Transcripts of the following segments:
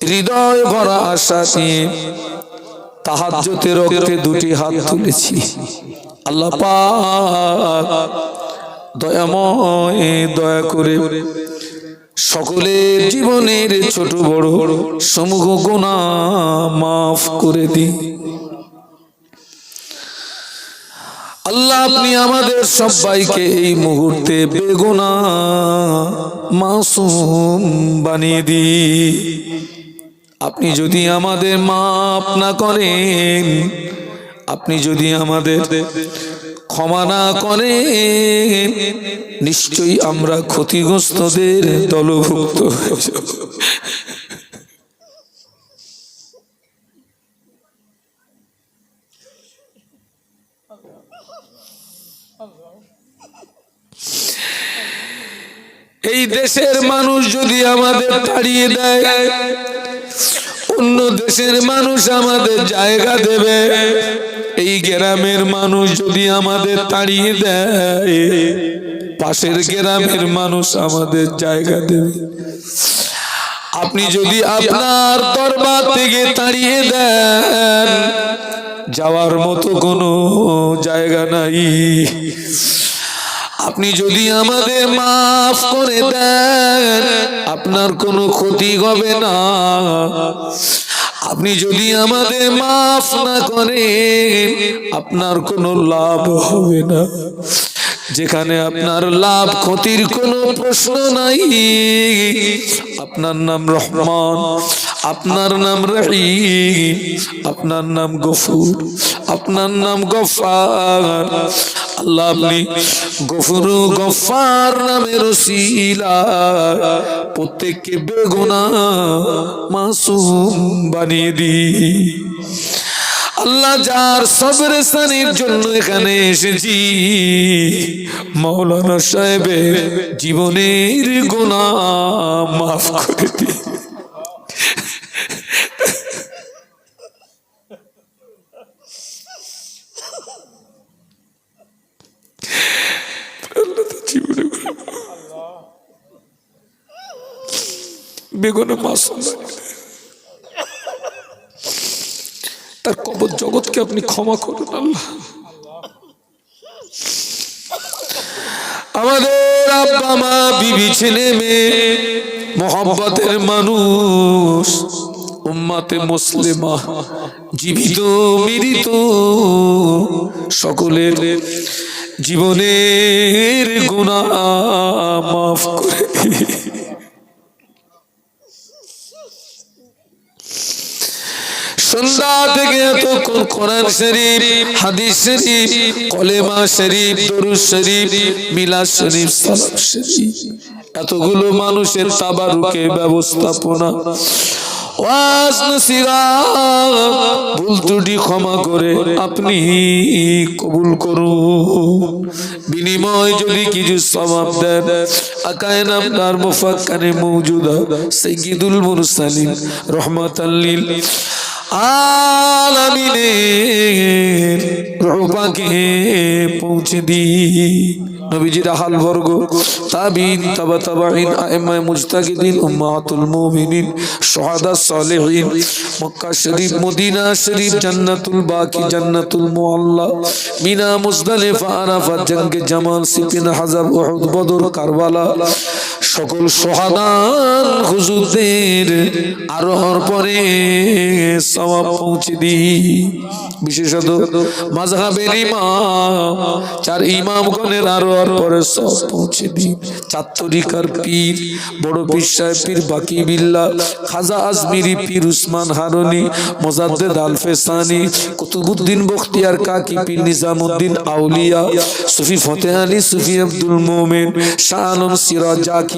হৃদয় ভরা আশা নিয়ে তাহাজ্জতে রক্তে দুটি হাত তুলেছি। আল্লাহ দয়াময় দয়া করে সকলের জীবনের ছোট বড় সমূহ গোনা মাফ করে দিন। আল্লাহ আপনি আমাদের সবাইকে এই মুহূর্তে বেগুনা মাসুম বানিয়ে দিন। আপনি যদি আমাদের মাপ না করেন, আপনি যদি আমাদের ক্ষমা না করেন, নিশ্চয়ই আমরা ক্ষতিগ্রস্তদের দলভুক্ত হয়ে এই দেশের মানুষ যদি আমাদের তাড়িয়ে দেয় অন্য দেশের মানুষ আমাদের জায়গা দেবে। এই গ্রামের মানুষ যদি আমাদের তাড়িয়ে দেয়, পাশের গ্রামের মানুষ আমাদের জায়গা দেবে। আপনি যদি আপনার দরবার থেকে তাড়িয়ে দেন, যাওয়ার মতো কোনো জায়গা নাই। আপনি যদি আমাদের মাফ করে দেন, আপনার কোনো ক্ষতি হবে না। আপনি যদি আমাদের মাফ না করেন, আপনার কোনো লাভ হবে না। যেখানে আপনার লাভ ক্ষতির কোনো প্রশ্ন নাই, আপনার নাম রহমান, আপনার নাম রহিম, আপনার নাম গফুর, আপনার নাম গফার আল্লাহ আপনি গফুরু গফার নামের রসিলা প্রত্যেককে বেগুনা মাসুম বানিয়ে দি। আল্লাহ যার সবরে সানির জন্য এখানে এসেছি। মৌলানা সাহেবের জীবনের গুণা মাফ করে দি বেগুনে মাসুম তার কবর জগৎকে আপনি ক্ষমা করুন, আল্লাহ। আমাদের আব্বা মা, বিবি, ছেলে, মেয়ে মোহাম্মতের মানুষ, উম্মাতে মুসলিমা, জীবিত, মৃত, সকলের জীবনের গুণা মাফ করে সন্ধ্যা থেকে এতক্ষণ কোরআন শরীফ, হাদিস শরীফ, কলেমা শরীফ, দরুদ শরীফ, মিলাদ শরীফ সালাম শরীফ, এতগুলো মানুষের তাবারুকে ব্যবস্থাপনা। ভুল ত্রুটি ক্ষমা করে আপনি কবুল করুন। বিনিময় যদি কিছু সবাব দেন, আকায় নামদার মুফাক্কানে মৌজুদা, সাইয়্যিদুল মুরসালিন রহমাতাল্লিল আলামিনের রূপাকে পৌঁছে দি। নবীজির আহাল বর্গ, তাবিন, তাবা তাবাইন আইমায় মুজতাকিদিন উম্মাতুল মুমিনিন, শুহাদা সালেহিন, মক্কা শরীফ, মদিনা শরীফ, জান্নাতুল বাকি, জান্নাতুল মুআল্লা, মিনা, মুজদালিফা, আরাফাত, জঙ্গে জামাল, সিপিন হাজার উহুদ, বদর, কারবালা সকল সোহাদান হুজুরদের আরোহর পরে সওয়াব পৌঁছে দি বিশেষত মাযহাবের ইমাম, চার ইমামগণের আরোহর পরে সব পৌঁছে দি চার তরিকার পীর, বড় সাহেব, পীর বাকি বিল্লাহ খাজা আজমিরি, পীর উসমান হারুনি, মোজাদ্দেদ আল ফেসানি কুতুবুদ্দিন বখতিয়ার কাকি, পীর নিজামুদ্দিন আউলিয়া, সুফি ফতেহ আলী, সুফি আব্দুল মোমেন, শাহ আলম সিরাজ জাকি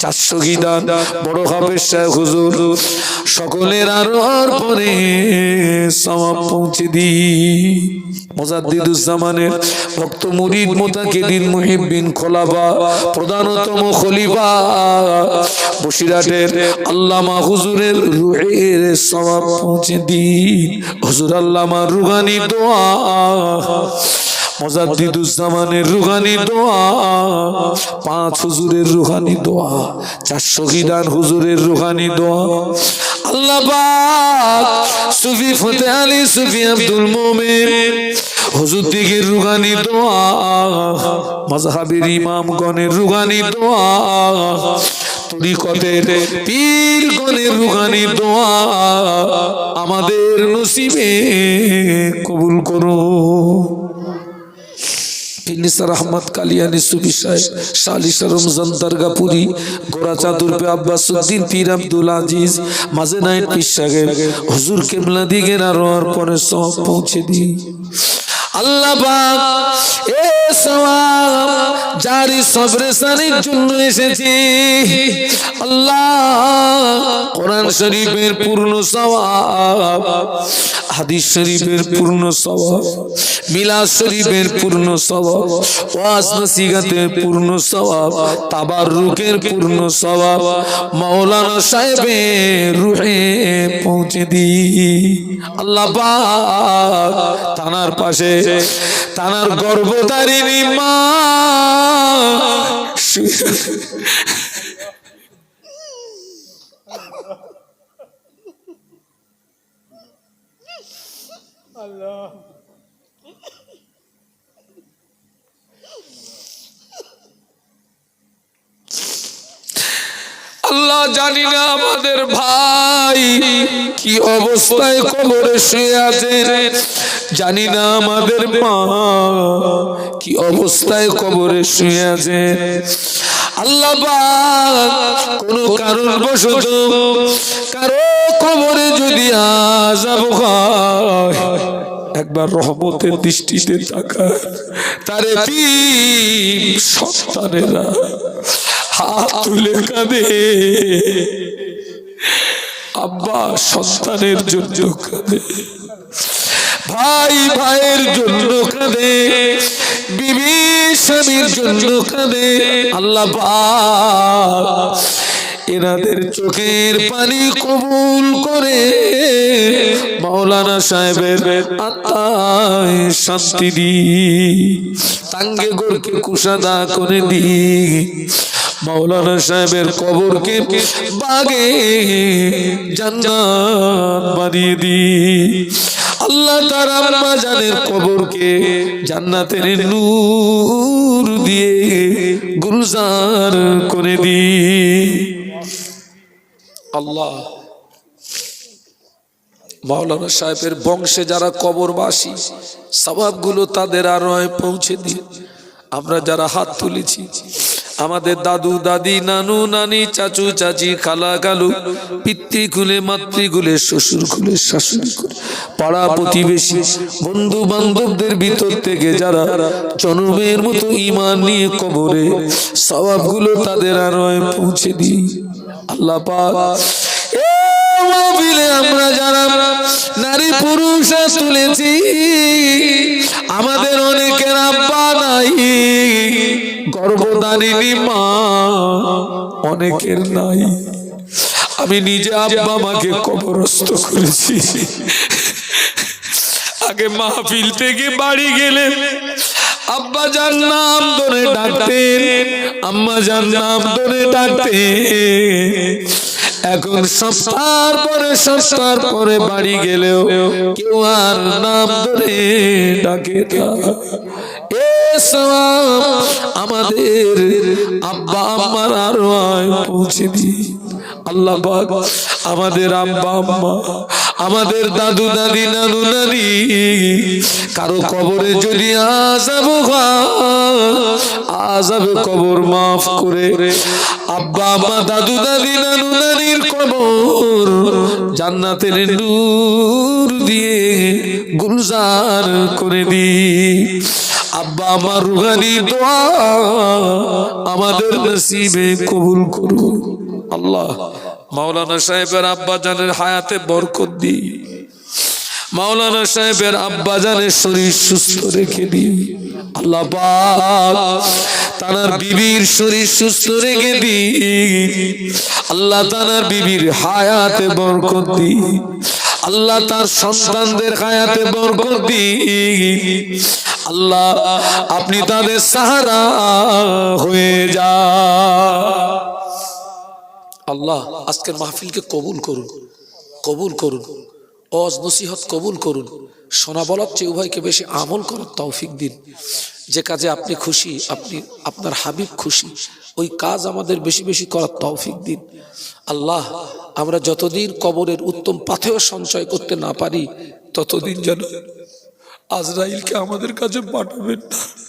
চারশো গিদান, বড় হাফেজ হুজুর। সকলের আরোহর পরে সওয়াব পৌঁছে দিন মুজাদ্দিদুজ্জামানের ভক্ত মুরিদ মোতাকিদিন মুহিব্বিন খোলাফা প্রধানতম খলিফা। বসিরাটের আল্লামা হুজুরের রুহের সওয়াব পৌঁছে দিন হুজুর আল্লামা রুহানি দোয়া। মোজাদ্দিদুজ্জামানের রুহানি দোয়া, পাঁচ হুজুরের রুহানি দোয়া চার শহীদান হুজুরের রুহানি দোয়া। আল্লাহ সুফি ফতে আলী, সুফি আব্দুল মোমেন হুজুর দিগের রুহানি দোয়া ইমাম গণের রুহানি দোয়া, তরিকতের পীর গণের রুহানি দোয়া আমাদের নসিবে কবুল করো। ফিনিসার আহমদ কালিয়ানি সুফি সাহেব শালিশা রমজান দরগাপুরি গোরা চাদুর পে আব্বাসুদ্দিন পীর আব্দুল আজিজ, মাঝে নাইট পীর হুজুর কেবলা দিগের আরোয়ার পরে সব পৌঁছে দিই। আল্লাহ পাক এ সওয়াব জারি সবরে সানির জন্য এসেছি। আল্লাহ কোরআন শরীফের পূর্ণ সওয়াব, হাদিস শরীফের পূর্ণ সওয়াব, মিলাদ শরীফের পূর্ণ সওয়াব, ওয়াজ নসিহতের পূর্ণ সওয়াব, তাবাররুকের পূর্ণ সওয়াব, মাওলানা সাহেবের রুহে পৌঁছে দি আল্লাহ পাক তানার পাশে তানার গর্ভধারিণী মা। আল্লাহ। জানি না আমাদের ভাই কি অবস্থায় কবরে শুয়ে আছে জানি না আমাদের মা কি অবস্থায় কবরে শুয়ে আছে। আল্লাহ কোন কারণ বশত কারও কবরে যদি আজাব হয়, একবার রহমতের দৃষ্টিতে তাকা তারে সন্তানেরা। হাত তুলে কাঁদে আব্বা সন্তানের জন্য কাঁদে। ভাই ভাইয়ের জন্য কাঁদে। বিবি স্বামীর জন্য কাঁদে। আল্লাহ এনাদের চোখের পানি কবুল করে। মাওলানা সাহেবের শান্তি দি তাঙ্গে গোরকে কুসাদা করে দি মাওলানা সাহেবের কবরকে বাগে জান্নাত বানিয়ে দি আল্লাহ তার আম্মা জানের কবরকে জান্নাতের নূর দিয়ে গুলজার করে দি আল্লাহ, মাওলানা সাহেবের বংশে যারা কবরবাসী স্বভাবগুলো তাদের আরোয় পৌঁছে দিয়ে আমরা যারা হাত তুলেছি আমাদের দাদু, দাদি, নানু, নানি, চাচু, চাচি, খালা কালু পিতৃকুলে মাতৃকুলে শাশুড়ি কুলে, পাড়া প্রতিবেশী, বন্ধু বান্ধবদের ভিতর থেকে যারা জন্মের মতো ইমান নিয়ে কবরে, স্বভাবগুলো তাদের আরোয় পৌঁছে দিই। আল্লাহ আমরা যারা নারী পুরুষ তুলেছি, আমাদের অনেকের আব্বা নাই। গর্ভধারিণী মা, অনেকের নাই। আমি নিজে আব্বা মাকে কবরস্থ করেছি। আগে মাহফিল থেকে বাড়ি গেলে আব্বা যার নাম ধরে ডাকতেন, আম্মা যার নাম ধরে ডাকতেন। এখন সপ্তাহ পরে সপ্তাহ পরে বাড়ি গেলেও কেউ আর নাম ধরে ডাকে না। আমাদের আব্বা আম্মার আরও পৌঁছে দি আল্লাহ আমাদের আব্বা আম্মা, আমাদের দাদু দাদি, নানু নানি, কারও কবরে যদি আসাবো আজাব কবর মাফ করে আব্বা আম্মা, দাদু দাদি, নানু নানির কবর জান্নাতের নূর দিয়ে গুলজার করে দি আব্বা, আমার রুহানি দোয়া আমাদের নসিবে কবুল করুন। আল্লাহ, মাওলানা সাহেবের আব্বা জানের হায়াতে বরকত দি মাওলানা সাহেবের আব্বা জানের শরীর সুস্থ রেখে দি আল্লাহ তানার বিবির শরীর সুস্থ রেখে দি আল্লাহ তানার বিবির হায়াতে বরকত দি আল্লাহ তার সন্তানদের হায়াতে বরকত দিন আল্লাহ, আপনি তাদের সাহারা হয়ে যা। আল্লাহ, আজকের মাহফিলকে কবুল করুন কবুল করুন। অজ নসিহত কবুল করুন। সোনা বলার চেয়ে উভয়কে বেশি আমল করার তৌফিক দিন। যে কাজে আপনি খুশি, আপনি, আপনার হাবিব খুশি, ওই কাজ আমাদের বেশি বেশি করার তৌফিক দিন। আল্লাহ, আমরা যতদিন কবরের উত্তম পাথেও সঞ্চয় করতে না পারি, ততদিন যেন আজরাইলকে আমাদের কাছে পাঠাবেন না।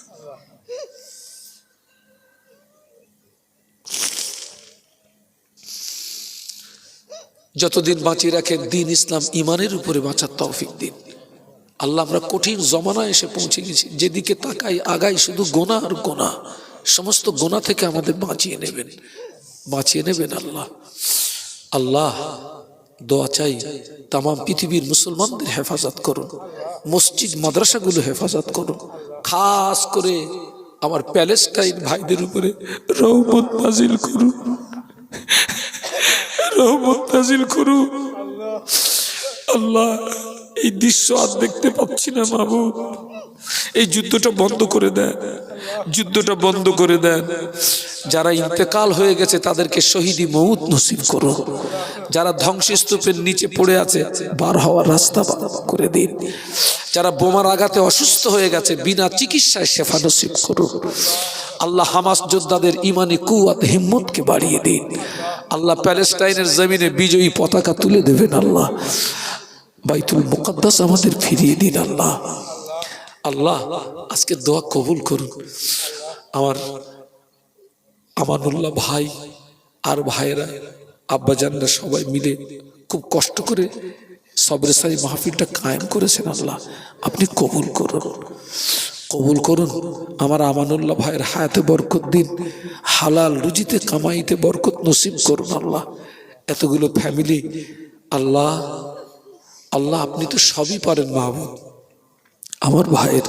যতদিন বাঁচিয়ে রাখেন, দিন ইসলাম ইমানের উপরে বাঁচার তৌফিক দিন। আল্লাহ আমরা কঠিন জমানায় এসে পৌঁছে গেছি। যেদিকে তাকাই, আগাই শুধু গোনা আর গোনা। সমস্ত গোনা থেকে আমাদের বাঁচিয়ে নেবেন। বাঁচিয়ে নেবেন আল্লাহ। আল্লাহ, দোয়া চাই তাম পৃথিবীর মুসলমানদের হেফাজত করুন। মসজিদ, মাদ্রাসাগুলো হেফাজত করুন। খাস করে আমার প্যালেস্টাইন ভাইদের উপরে রহমত নাজিল করুন। রহমত নাজিল করুন আল্লাহ এই দৃশ্য আর দেখতে পাচ্ছি না, মাহবুব। এই যুদ্ধটা বন্ধ করে দেন। যুদ্ধটা বন্ধ করে দেন। যারা ইন্তেকাল হয়ে গেছে, তাদেরকে শহীদি মৌত নসিব করো। যারা ধ্বংসস্তূপের নিচে পড়ে আছে, বার হওয়ার রাস্তা করে দিন। যারা বোমার আঘাতে অসুস্থ হয়ে গেছে, বিনা চিকিৎসায় শেফা নসিব করো। আল্লাহ হামাস যোদ্ধাদের ইমানি কুয়াত, হিম্মতকে বাড়িয়ে দিন। আল্লাহ প্যালেস্টাইনের জমিনে বিজয়ী পতাকা তুলে দেবেন আল্লাহ। বাইতুল মুকদ্দাস আমাদের ফিরিয়ে দিন, আল্লাহ। আল্লাহ, আজকে দোয়া কবুল করুন। আমার আমানুল্লাহ ভাই আর ভাইয়েরা, আব্বাজানরা সবাই মিলে খুব কষ্ট করে সবরে সারি মাহফিলটা কায়েম করেছেন, আল্লাহ। আপনি কবুল করুন। কবুল করুন। আমার আমানুল্লাহ ভাইয়ের হায়াতে বরকত দিন। হালাল রুজিতে কামাইতে বরকত নসিব করুন, আল্লাহ। এতগুলো ফ্যামিলি, আল্লাহ আল্লাহ, আপনি তো সবই পারেন মাহবুব আমার ভাইয়ের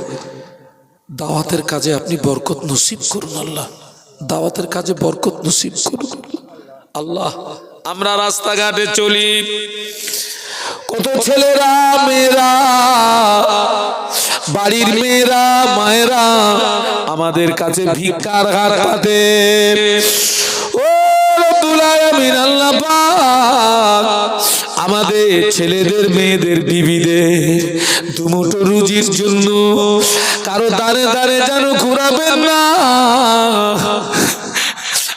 দাওয়াতের কাজে আপনি বরকত নসিব করুন আল্লাহ। দাওয়াতের কাজে বরকত নসিব করুন। আল্লাহ, আমরা রাস্তাঘাটে চলি। কত ছেলেরা, মেয়েরা, বাড়ির মেয়েরা, মায়েরা, আমাদের কাছে ভিক্ষার হার পাতে ও আলামিন, আল্লাহ পাক আমাদের ছেলেদের, মেয়েদের, বিবিদের দুমুটো রুজির জন্য কারও দাঁড়ে দাঁড়ে যেন ঘুরাবেন না।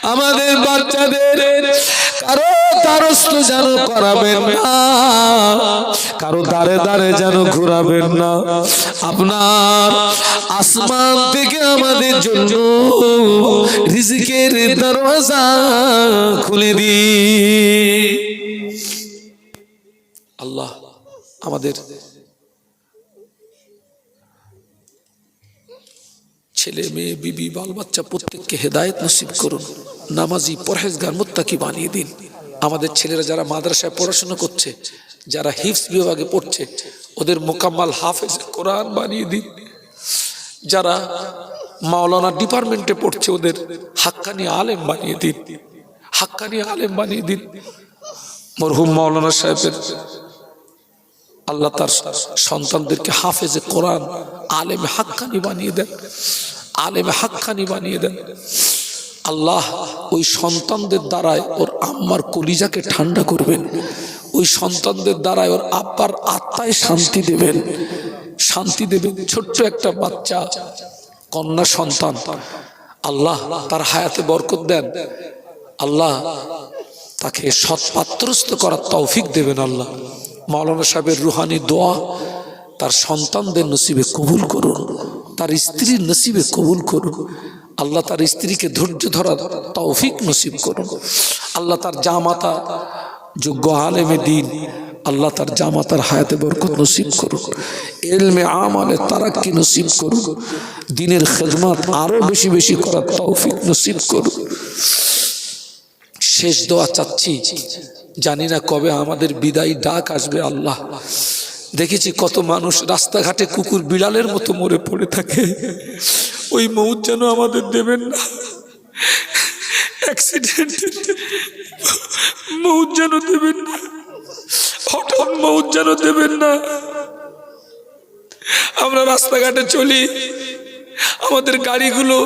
আমাদের বাচ্চাদের কারও দ্বারস্থ যেন করাবেন না। কারও দাঁড়ে দাঁড়ে যেন ঘুরাবেন না। আপনার আসমান থেকে আমাদের জন্য রিজিকের দরওয়াজা খুলে দি আল্লাহ আমাদের ছেলে, মেয়ে, বিবি বাল বাচ্চা প্রত্যেককে হেদায়েত নসিব করুন, নামাজি, পরহেজগার, মুত্তাকি বানিয়ে দিন। আমাদের ছেলেরা যারা মাদ্রাসায় পড়াশোনা করছে, যারা হিফস বিভাগে পড়ছে, ওদের মোকাম্মাল হাফেজ কোরআন বানিয়ে দিন। যারা মাওলানা ডিপার্টমেন্টে পড়ছে, ওদের হাক্কানি আলেম বানিয়ে দিন। হাক্কানি আলেম বানিয়ে দিন। মরহুম মাওলানা সাহেবের আল্লাহ তার সন্তানদেরকে হাফেজে কোরআন আলেম হাক্কানি বানিয়ে দেন। আলেম হাক্কানি বানিয়ে দেন। আল্লাহ ওই সন্তানদের দ্বারায় ওর আম্মার কলিজাকে ঠান্ডা করবেন। ওই সন্তানদের দ্বারায় ওর আব্বার আত্মায় শান্তি দেবেন। শান্তি দেবেন ছোট্ট একটা বাচ্চা, কন্যা সন্তান। আল্লাহ তার হায়াতে বরকত দেন। আল্লাহ তাকে সৎপাত্রস্থ করার তৌফিক দেবেন আল্লাহ। মাওলানা সাহেবের রুহানি দোয়া তার সন্তানদের নসিবে কবুল করুন, তার স্ত্রীর নসিবে কবুল করুন, আল্লাহ তার স্ত্রীকে ধৈর্য ধরা তৌফিক নসিব করুন। আল্লাহ তার জামাতা, যোগ্য আলেমে দিন, আল্লাহ তার জামাতার হায়াতে বরকত নসিব করুন এলমে আমালে কি নসিব করুন দিনের খেদমত আরও বেশি বেশি করার তৌফিক নসিব করুন শেষ দোয়া চাচ্ছি। জানি না কবে আমাদের বিদায় ডাক আসবে আল্লাহ। দেখেছি কত মানুষ রাস্তাঘাটে কুকুর বিড়ালের মতো মরে পড়ে থাকে। ওই মৌত যেন আমাদের দেবেন না। অ্যাক্সিডেন্ট মৌত যেন দেবেন না। হঠাৎ মৌত যেন দেবেন না। আমরা রাস্তাঘাটে চলি। আমাদের গাড়িগুলো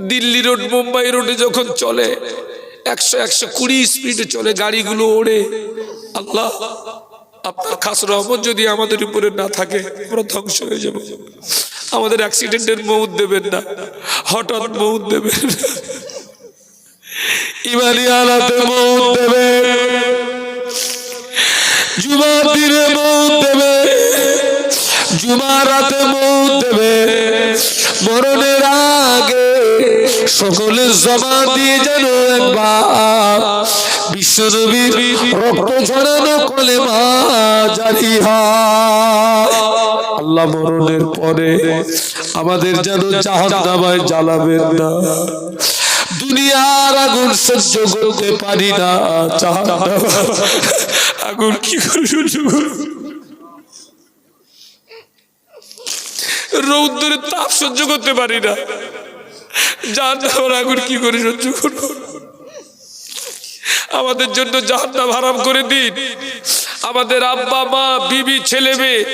দিল্লি রোড, মুম্বাই রোডে যখন চলে একশো একশো কুড়ি স্পিডে চলে গাড়িগুলো ওড়ে। আল্লাহ, আপনার খাস রহমত যদি আমাদের উপরে না থাকে, আমরা ধ্বংস হয়ে যাব। আমাদের অ্যাক্সিডেন্টের মৌত দেবেন না, হঠাৎ মৌত দেবেন। ইমানি আলাতে মৌত দেবে, জুমার দিনে মৌত দেবে, জুমার রাতে মৌত দেবে। মরণের আগে সকলে জমা দিয়ে যেন একবার বিশ্বনবীর রক্ত ঝরানো কলে মা জারি আল্লাহ মরণের পরে আমাদের যেন জাহান নামায় জ্বালাবেন না। দুনিয়ার আগুন সহ্য করতে পারি না। জাহান আগুন কি করে সহ্য করব? রৌদ্রের তাপ সহ্য করতে পারি না। জাহান নামার আগুন কি করে সহ্য করব? আমাদের জন্য জাহান্নাম হারাম করে দিন। আমাদের আব্বা, মা, বিবি, ছেলে মেয়ে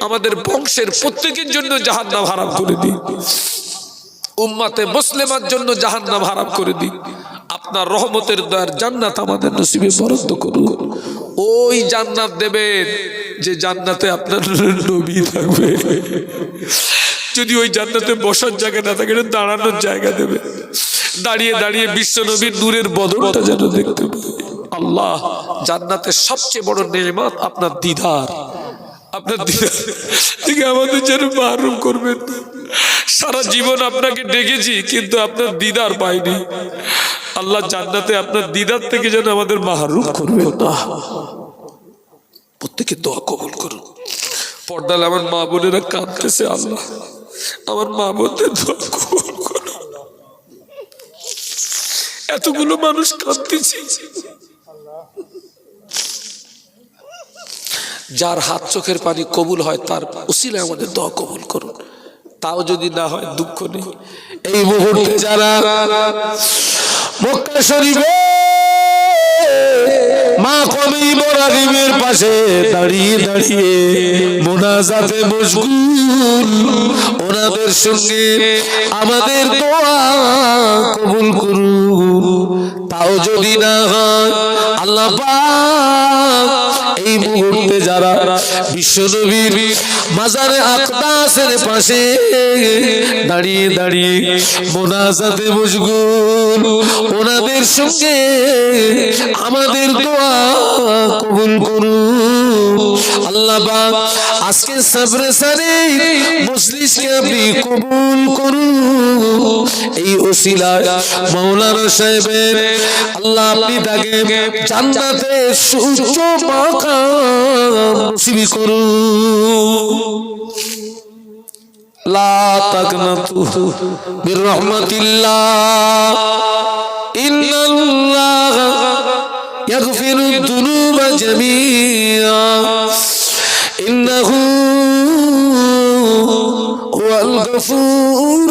আমাদের বংশের প্রত্যেকের জন্য জাহান্নাম হারাম করে দিন। উম্মাতে মুসলিমার জন্য জাহান্নাম হারাম করে দিন। আপনার রহমতের দয়ার জান্নাত আমাদের নসিবে বরাদ্দ করুন। ওই জান্নাত দেবেন। যে জান্নাতে আপনার নবী থাকবে। যদি ওই জান্নাতে বসার জায়গা না থাকে দাঁড়ানোর জায়গা দেবে। দাঁড়িয়ে দাঁড়িয়ে বিশ্ব নবীর নূরের বদলটা যেন দেখতে পাই আল্লাহ, জান্নাতের সবচেয়ে বড় নেমাত আপনার দিদার। আপনার দিদার থেকে আমাদের যেন মাহরুম করবেন। সারা জীবন আপনাকে ডেকেছি, কিন্তু আপনার দিদার পাইনি। আল্লাহ জান্নাতে আপনার দিদার থেকে যেন আমাদের মাহরুম করবেন না। প্রত্যেকে দোয়া কবুল করুন। পর্দালে আমার মা বোনেরা কাঁদতেছে, আল্লাহ। আমার মা বোনদের দোয়া কবুল করুন। এতগুলো মানুষ কাঁদতেছি। যার হাত চোখের পানি কবুল হয়, তার উসিলে আমাদের দোয়া কবুল করুন। তাও যদি না হয়, দুঃখ নেই। এই মুহূর্তে যারা মক্কা মা কবি ইব্রাহিমের পাশে দাঁড়িয়ে দাঁড়িয়ে মোনাজাতে মশগুল। ওনাদের সঙ্গে আমাদের দোয়া কবুল করুন। তাও যদি না হয় আল্লাহ পাক এই মুহূর্তে যারা বিশ্বনবীর মাজারে আকদাসের পাশে দাঁড়িয়ে দাঁড়িয়ে মোনাজাতে মশগুল, ওনাদের সঙ্গে আমাদের দোয়া কবুল করুন। আল্লাহ আজকে সাবরে সারে মজলিসকে আপনি কবুল করুন। এই ওসিলায় মাওলানা সাহেবের আল্লাহ আপনি তাকে জান্নাতে সুউচ্চ মাকাম নসিব করুন লা তাকনাতু মির রাহমাতিল্লাহ ইন্নাল্লাহ ইয়াগফিরু যুনুবা জামিআ। ইন্নাহু হুয়াল গফুরুর